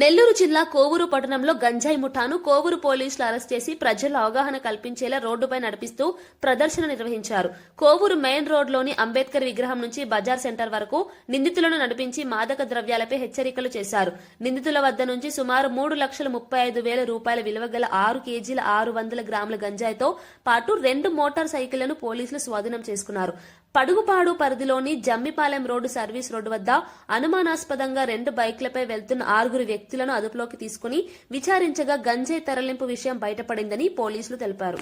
నెల్లూరు జిల్లా కోవూరు పట్టణంలో గంజాయి ముఠాను కోవూరు పోలీసులు అరెస్ట్ చేసి ప్రజల్లో అవగాహన కల్పించేలా రోడ్డుపై నడిపిస్తూ ప్రదర్శన నిర్వహించారు. కోవూరు మెయిన్ రోడ్లోని అంబేద్కర్ విగ్రహం నుంచి బజార్ సెంటర్ వరకు నిందితులను నడిపించి మాదక ద్రవ్యాలపై హెచ్చరికలు చేశారు. నిందితుల వద్ద నుంచి సుమారు మూడు లక్షల ముప్పై ఐదు వేల రూపాయల విలువ గల ఆరు కేజీల ఆరు వందల గ్రాముల గంజాయితో పాటు రెండు మోటార్ సైకిళ్ళను పోలీసులు స్వాధీనం చేసుకున్నారు. పడుగుపాడు పరిధిలోని జమ్మిపాలెం రోడ్డు సర్వీస్ రోడ్డు వద్ద అనుమానాస్పదంగా రెండు బైక్లపై వెళ్తున్న ఆరుగురు వ్యక్తులను అదుపులోకి తీసుకుని విచారించగా గంజాయి తరలింపు విషయం బయటపడిందని పోలీసులు తెలిపారు.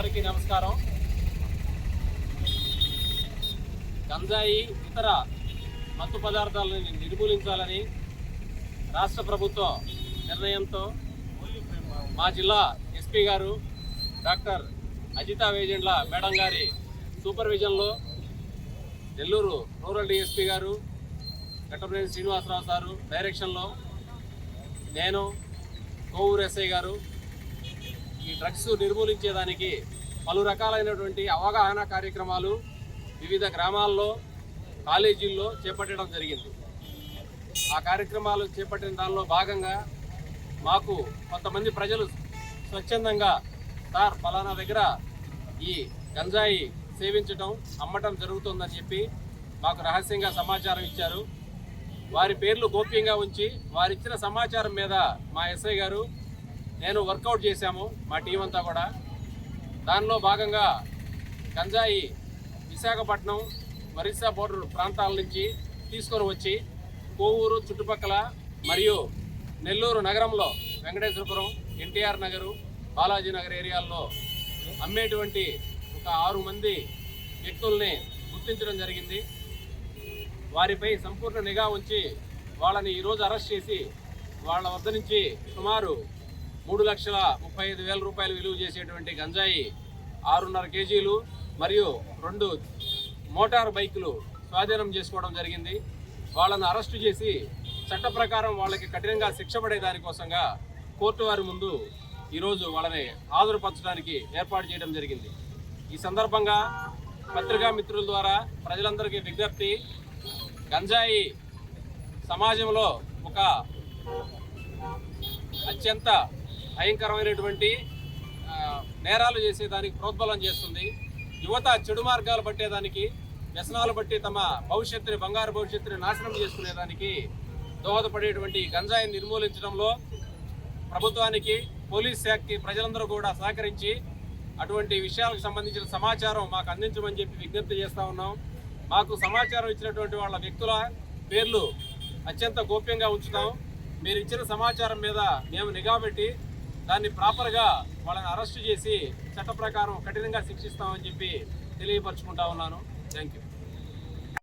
అందరికీ నమస్కారం. గంజాయి ఇతర మత్తు పదార్థాలను నిర్మూలించాలని రాష్ట్ర ప్రభుత్వం నిర్ణయంతో మా జిల్లా ఎస్పీ గారు డాక్టర్ అజితా వేజెండ్ల మేడం గారి సూపర్విజన్లో నెల్లూరు రూరల్ డిఎస్పీ గారు గట్టప్రేని శ్రీనివాసరావు సారు డైరెక్షన్లో నేను కోవూరు ఎస్ఐ గారు ఈ డ్రగ్స్ నిర్మూలించేదానికి పలు రకాలైనటువంటి అవగాహన కార్యక్రమాలు వివిధ గ్రామాల్లో కాలేజీల్లో చేపట్టడం జరిగింది. ఆ కార్యక్రమాలు చేపట్టిన దానిలో భాగంగా మాకు కొంతమంది ప్రజలు స్వచ్ఛందంగా సార్ ఫలానా దగ్గర ఈ గంజాయి సేవించటం అమ్మటం జరుగుతుందని చెప్పి మాకు రహస్యంగా సమాచారం ఇచ్చారు. వారి పేర్లు గోప్యంగా ఉంచి వారిచ్చిన సమాచారం మీద మా ఎస్ఐ గారు నేను వర్కౌట్ చేశాము మా టీం అంతా కూడా. దానిలో భాగంగా గంజాయి విశాఖపట్నం ఒరిస్సా బోర్డర్ ప్రాంతాల నుంచి తీసుకొని వచ్చి కోవూరు చుట్టుపక్కల మరియు నెల్లూరు నగరంలో వెంకటేశ్వరపురం ఎన్టీఆర్ నగరు బాలాజీ నగర్ ఏరియాల్లో అమ్మేటువంటి ఒక ఆరు మంది వ్యక్తుల్ని గుర్తించడం జరిగింది. వారిపై సంపూర్ణ నిఘా ఉంచి వాళ్ళని ఈరోజు అరెస్ట్ చేసి వాళ్ళ వద్ద నుంచి సుమారు మూడు లక్షల ముప్పై ఐదు వేల రూపాయలు విలువ చేసేటువంటి గంజాయి ఆరున్నర కేజీలు మరియు రెండు మోటార్ బైకులు స్వాధీనం చేసుకోవడం జరిగింది. వాళ్ళను అరెస్టు చేసి చట్ట ప్రకారం వాళ్ళకి కఠినంగా శిక్ష పడే దానికోసంగా కోర్టు వారి ముందు ఈరోజు వాళ్ళని హాజరుపరచడానికి ఏర్పాటు చేయడం జరిగింది. ఈ సందర్భంగా పత్రికా మిత్రుల ద్వారా ప్రజలందరికీ విజ్ఞప్తి గంజాయి సమాజంలో ఒక అత్యంత భయంకరమైనటువంటి నేరాలు చేసేదానికి ప్రోద్బలం చేస్తుంది. యువత చెడు మార్గాలు పట్టేదానికి వ్యసనాలు బట్టి తమ భవిష్యత్తుని బంగారు భవిష్యత్తుని నాశనం చేసుకునేదానికి దోహదపడేటువంటి గంజాయిని నిర్మూలించడంలో ప్రభుత్వానికి పోలీస్ శాఖకి ప్రజలందరూ కూడా సహకరించి అటువంటి విషయాలకు సంబంధించిన సమాచారం మాకు అందించమని చెప్పి విజ్ఞప్తి చేస్తూ ఉన్నాం. మాకు సమాచారం ఇచ్చినటువంటి వాళ్ళ వ్యక్తుల పేర్లు అత్యంత గోప్యంగా ఉంచుతాం. మీరు ఇచ్చిన సమాచారం మీద మేము నిఘా పెట్టి దాన్ని ప్రాపర్గా వాళ్ళని అరెస్ట్ చేసి చట్ట ప్రకారం కఠినంగా శిక్షిస్తామని చెప్పి తెలియపరచుకుంటా ఉన్నాను. Thank you